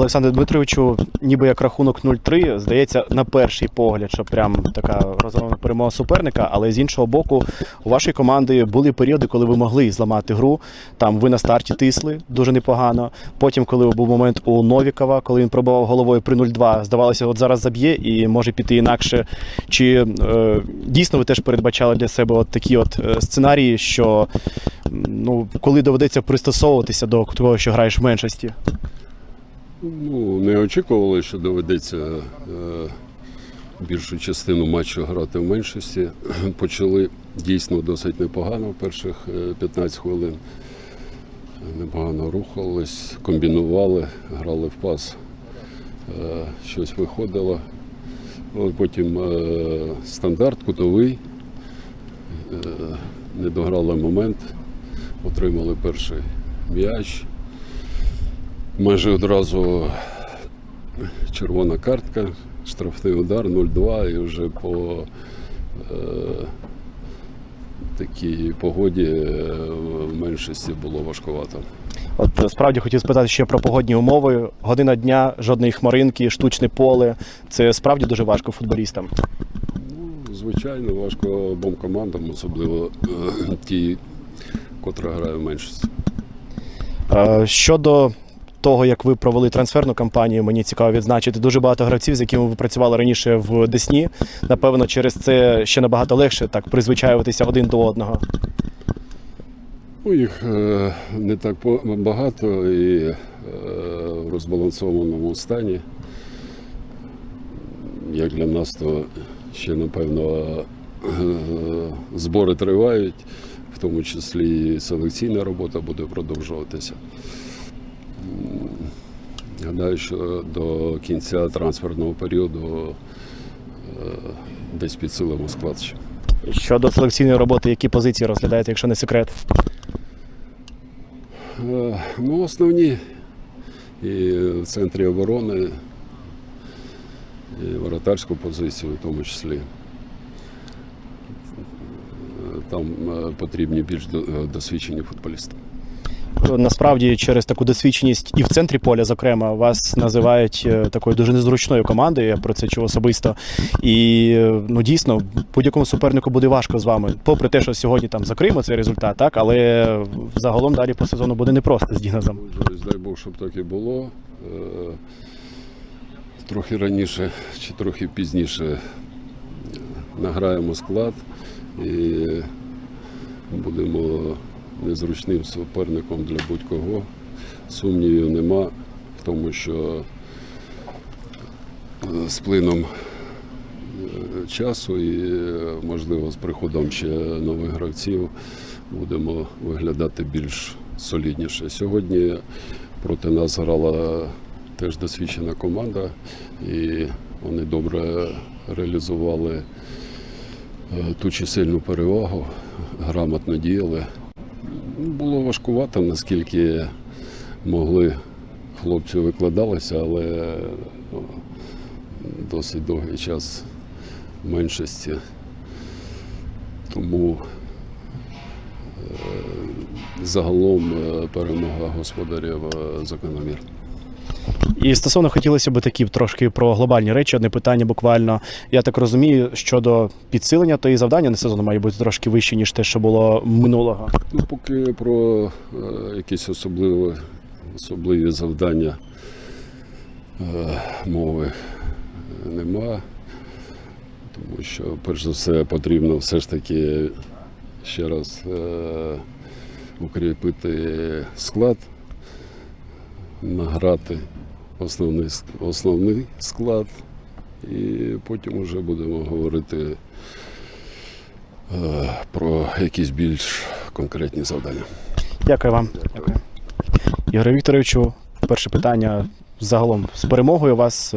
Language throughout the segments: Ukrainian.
Олександру Дмитровичу, ніби як рахунок 0-3, здається, на перший погляд, що прям така розгромна перемога суперника. Але з іншого боку, у вашої команди були періоди, коли ви могли зламати гру. Там ви на старті тисли дуже непогано. Потім, коли був момент у Новікова, коли він пробував головою при 0-2, здавалося, от зараз заб'є і може піти інакше. Чи е, дійсно ви теж передбачали для себе от такі от е, сценарії, що ну, коли доведеться пристосовуватися до того, що граєш в меншості? Ну, не очікували, що доведеться е, більшу частину матчу грати в меншості. Почали дійсно досить непогано в перших е, 15 хвилин. Непогано рухались, комбінували, грали в пас, е, щось виходило. От Потім е, стандарт, кутовий. Е, Не дограли момент, отримали перший м'яч. Майже одразу червона картка, штрафний удар 0-2 і вже по е, такій погоді е, в меншості було важкувато. От справді хотів спитати ще про погодні умови. Година дня, жодної хмаринки, штучне поле. Це справді дуже важко футболістам. Ну, звичайно, важко обом командам, особливо е, ті, котра грає в меншості. Е, Щодо того, як ви провели трансферну кампанію, мені цікаво відзначити. Дуже багато гравців, з якими ви працювали раніше в Десні. Напевно, через це ще набагато легше так призвичаюватися один до одного. Ну, їх е, не так багато і е, в розбалансованому стані. Як для нас, то ще, напевно, е, збори тривають, в тому числі і селекційна робота буде продовжуватися. Гадаю, що до кінця трансферного періоду е, десь підсилимо склад ще. Щодо селекційної роботи, які позиції розглядаєте, якщо не секрет? Е, Ну, основні і в центрі оборони, і воротарську позицію в тому числі. Е, Там потрібні більш досвідчені футболісти. Насправді, через таку досвідченість і в центрі поля, зокрема, вас називають е, такою дуже незручною командою. Я про це чув особисто. І е, ну дійсно, будь-якому супернику буде важко з вами. Попри те, що сьогодні там закриємо цей результат, так але загалом далі по сезону буде непросто з Діназом. Дай Бог, щоб так і було. Е, Трохи раніше чи трохи пізніше награємо склад і будемо незручним суперником для будь-кого. Сумнівів нема тому, що е, з плином е, часу і, е, можливо, з приходом ще нових гравців будемо виглядати більш солідніше. Сьогодні проти нас грала теж досвідчена команда, і вони добре реалізували ту чисельну перевагу, грамотно діяли. Було важкувато, наскільки могли хлопці викладалися, але ну, досить довгий час в меншості. Тому е, загалом е, перемога господарів е, закономірна. І стосовно хотілося б такі трошки про глобальні речі. Одне питання буквально. Я так розумію, щодо підсилення, то і завдання на сезону має бути трошки вище, ніж те, що було минулого. Ну, поки про е, якісь особливі, особливі завдання е, мови нема. Тому що, перш за все, потрібно все ж таки ще раз е, укріпити склад, награти основний, основний склад, і потім вже будемо говорити е, про якісь більш конкретні завдання. Дякую вам. Дякую. Ігоре Вікторовичу, перше питання загалом з перемогою вас.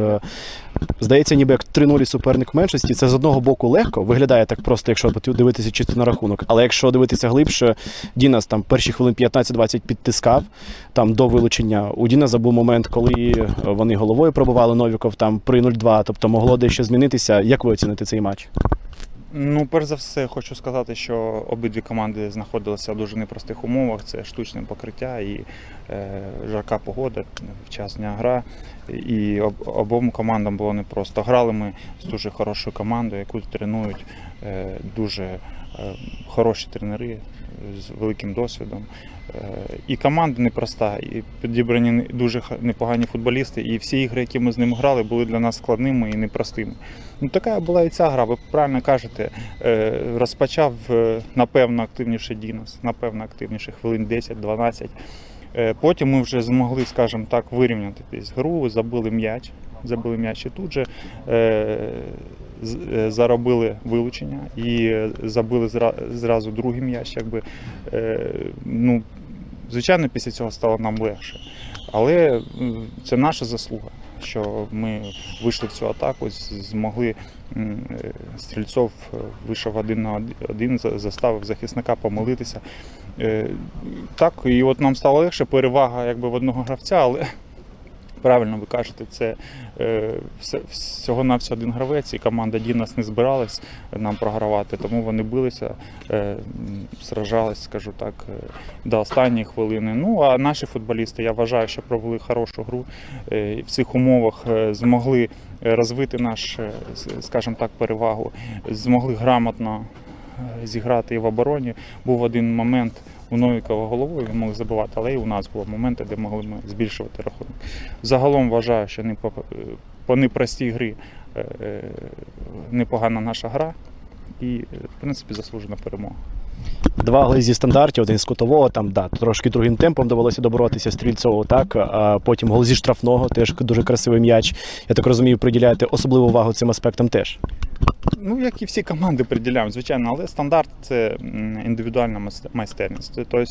Е, Здається, ніби як 3-0 суперник в меншості. Це з одного боку легко. Виглядає так просто, якщо дивитися чисто на рахунок. Але якщо дивитися глибше, Дінас там перші хвилин 15-20 підтискав там до вилучення. У Дінаса був момент, коли вони головою пробували Новіков там при 0-2, тобто могло дещо змінитися. Як ви оціните цей матч? Ну, перш за все, хочу сказати, що обидві команди знаходилися в дуже непростих умовах. Це штучне покриття і е, жарка погода, вчасня гра. І об, обом командам було непросто. Грали ми з дуже хорошою командою, яку тренують е, дуже хороші тренери з великим досвідом. Е, і команда непроста, і підібрані дуже непогані футболісти. І всі ігри, які ми з ними грали, були для нас складними і непростими. Ну, така була і ця гра. Ви правильно кажете. Е, Розпочав е, напевно активніше Дінос, напевно активніше хвилин 10-12. Е, Потім ми вже змогли, скажімо так, вирівняти десь гру, забили м'яч. Забили м'яч і тут же е, е, заробили вилучення і е, забили зразу другий м'яч. Якби, е, ну, звичайно, після цього стало нам легше. Але це наша заслуга, що ми вийшли в цю атаку, змогли е, Стрільцов е, вийшов один на один, заставив захисника помилитися. Е, Так, і от нам стало легше, перевага якби в одного гравця, але правильно ви кажете, це все- всього навсього один гравець, і команда Дінас не збиралась нам програвати, тому вони билися, е, сражались, скажу так, е, до останньої хвилини. Ну а наші футболісти, я вважаю, що провели хорошу гру е, в цих умовах змогли розвити наш, скажімо так, перевагу, змогли грамотно зіграти і в обороні. Був один момент у Новікова головою, він мог забивати, але і у нас були моменти, де могли ми збільшувати рахунок. Загалом вважаю, що не по, по непростій грі е, е, непогана наша гра і, е, в принципі, заслужена перемога. Два голи зі стандартів, один з кутового, там да, трошки другим темпом довелося доборотися Стрільцову, так, а потім гол зі штрафного, теж дуже красивий м'яч. Я так розумію, приділяєте особливу увагу цим аспектам теж. Ну, як і всі команди приділяємо, звичайно, але стандарт це індивідуальна майстерність. Тобто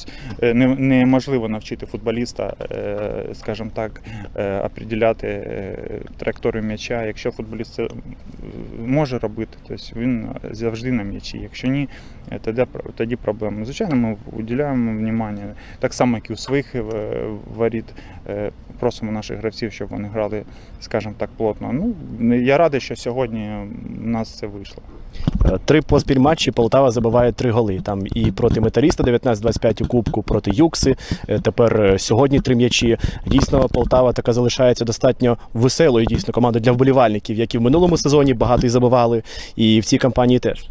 е, неможливо навчити футболіста, е, скажімо так, е, определяти траєкторію м'яча. Якщо футболіст це може робити, тобто він завжди на м'ячі. Якщо ні, тоді, тоді проблема. Звичайно, ми уділяємо внимання, так само, як і у своїх воріт. Е, Просимо наших гравців, щоб вони грали, скажімо так, плотно. Ну, я радий, що сьогодні у нас це вийшло. Е, Три поспіль матчі Полтава забиває три голи. Там і проти металіста 19-25 у Кубку, проти Юкси. Е, Тепер е, сьогодні три м'ячі. Дійсно, Полтава така залишається достатньо веселою дійсно командою для вболівальників, які в минулому сезоні багато і забивали, і в цій кампанії теж.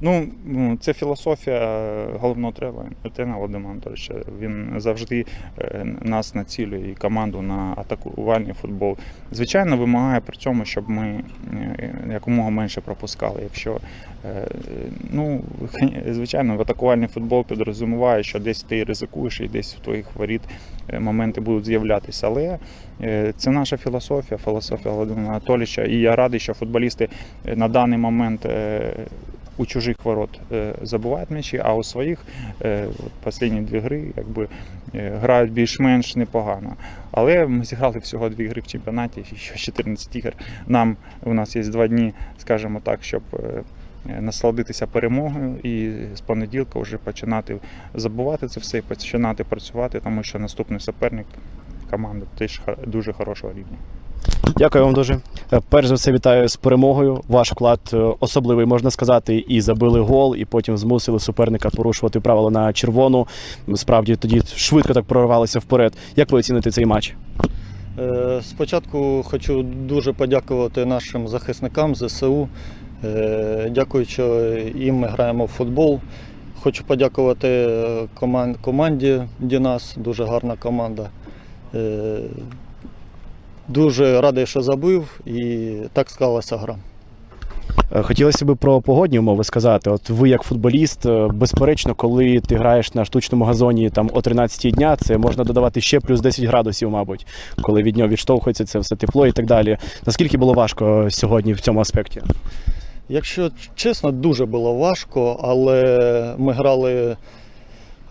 Ну, ну, це філософія е, головного тренера тренера Володимира Анатолійовича. Він завжди е, нас націлює і команду на атакувальний футбол. Звичайно, вимагає при цьому, щоб ми е, якомога менше пропускали. Якщо ну, звичайно, в атакувальний футбол підрозуміває, що десь ти ризикуєш і десь в твоїх воріт моменти будуть з'являтися. Але це наша філософія, філософія Володимира Анатолійовича. І я радий, що футболісти на даний момент. У чужих ворот е, забувають м'ячі, а у своїх е, от останні дві гри якби, е, грають більш-менш непогано. Але ми зіграли всього дві гри в чемпіонаті, ще 14 ігор. Нам у нас є два дні, скажімо так, щоб насолодитися перемогою і з понеділка вже починати забувати це все і починати працювати, тому що наступний суперник команда теж дуже хорошого рівня. Дякую вам дуже. Е, Перш за все, вітаю з перемогою. Ваш вклад е, особливий, можна сказати, і забили гол, і потім змусили суперника порушувати правила на червону. Справді тоді швидко так прорвалися вперед. Як ви оціните цей матч? Е, Спочатку хочу дуже подякувати нашим захисникам ЗСУ. Дякуючи їм ми граємо в футбол. Хочу подякувати команді Дінас, дуже гарна команда. Дуже радий, що забив, і так склалася гра. Е, Хотілося б про погодні умови сказати. От ви, як футболіст, е, безперечно, коли ти граєш на штучному газоні там о 13 дня, це можна додавати ще плюс 10 градусів, мабуть, коли від нього відштовхується це все тепло і так далі. Наскільки було важко сьогодні в цьому аспекті? Якщо чесно, дуже було важко, але ми грали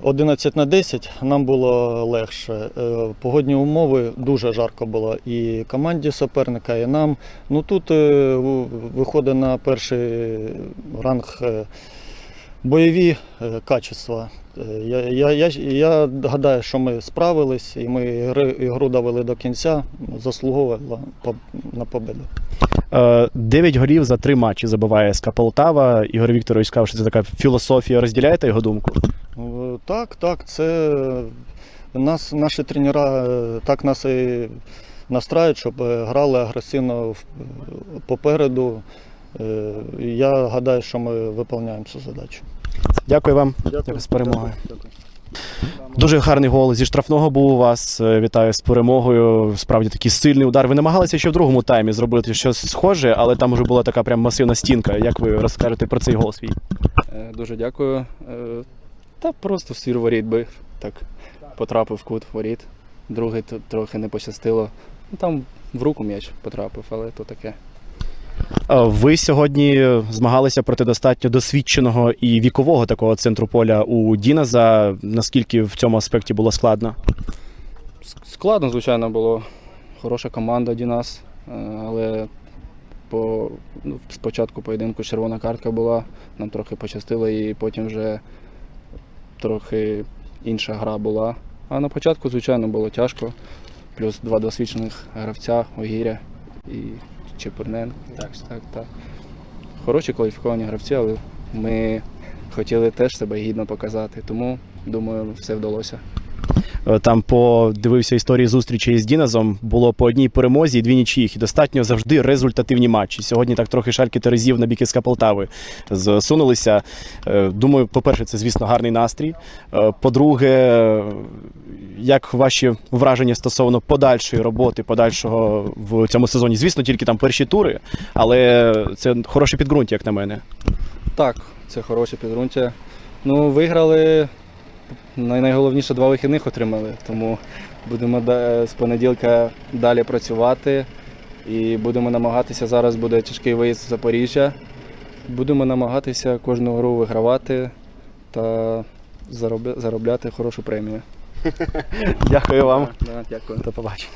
11 на 10, нам було легше. Е, Погодні умови дуже жарко було і команді суперника, і нам. Ну тут е, виходить на перший ранг е, бойові е, качества. Е, Я, я, я, я гадаю, що ми справились і ми ігру довели до кінця, заслуговували по- на победу. Е, Дев'ять голів за три матчі забиває СК Полтава. Ігор Вікторович сказав, що це така філософія. Розділяєте його думку? Так, так, це нас, наші тренера так нас і настраюють, щоб грали агресивно попереду. Я гадаю, що ми виконуємо цю задачу. Дякую вам. Дякую з перемогою. Дуже гарний гол зі штрафного був у вас. Е, Вітаю з перемогою. Справді такий сильний удар. Ви намагалися ще в другому таймі зробити щось схоже, але там вже була така прям масивна стінка. Як ви розкажете про цей гол свій? Е, Дуже дякую. Е, Та просто в свір воріт бив. Так потрапив в кут воріт. Другий трохи не пощастило. Ну, Там в руку м'яч потрапив, але то таке. Е, Ви сьогодні змагалися проти достатньо досвідченого і вікового такого центру поля у Діназа. Наскільки в цьому аспекті було складно? Складно, звичайно, було. Хороша команда Дінас, е, але по, ну, спочатку поєдинку червона картка була, нам трохи пощастило, і потім вже трохи інша гра була. А на початку, звичайно, було тяжко. Плюс два досвідчених гравця Огіря і Чепурненко. Так, так, так. Хороші кваліфіковані гравці, але ми хотіли теж себе гідно показати, тому думаю, все вдалося. Е, Там подивився історії зустрічей з Діназом. Було по одній перемозі і дві нічиїх. І достатньо завжди результативні матчі. Сьогодні так трохи шальки терезів на бік СК Полтави зсунулися. Е, Думаю, по-перше, це, звісно, гарний настрій. Е, По-друге, як ваші враження стосовно подальшої роботи, подальшого в цьому сезоні? Звісно, тільки там перші тури, але це хороше підґрунтя, як на мене. Так, це хороше підґрунтя. Ну, виграли. Най- Найголовніше два вихідних отримали, тому будемо з понеділка далі працювати і будемо намагатися. Зараз буде тяжкий виїзд в Запоріжжя. Будемо намагатися кожну гру вигравати та заробляти хорошу премію. Дякую вам. Дякую. До побачення.